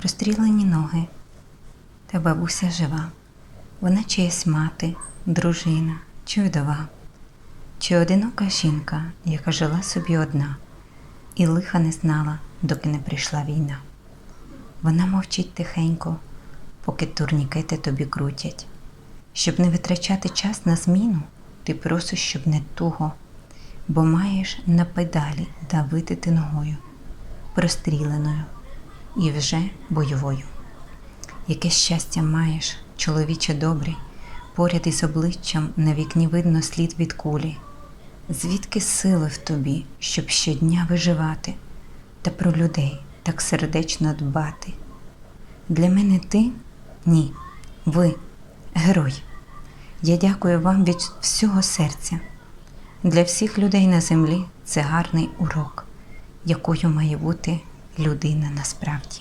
прострілені ноги. Та бабуся жива. Вона чиясь мати, дружина чи вдова, чи одинока жінка, яка жила собі одна, і лиха не знала, доки не прийшла війна. Вона мовчить тихенько, поки турнікети тобі крутять. Щоб не витрачати час на зміну, ти просиш, щоб не туго, бо маєш на педалі давити ти ногою, простріленою і вже бойовою. Яке щастя маєш, чоловіче добрий, поряд із обличчям на вікні видно слід від кулі. Звідки сили в тобі, щоб щодня виживати, та про людей так сердечно дбати? Для мене ти ні, ви герой. Я дякую вам від всього серця. Для всіх людей на землі це гарний урок, якою має бути людина насправді.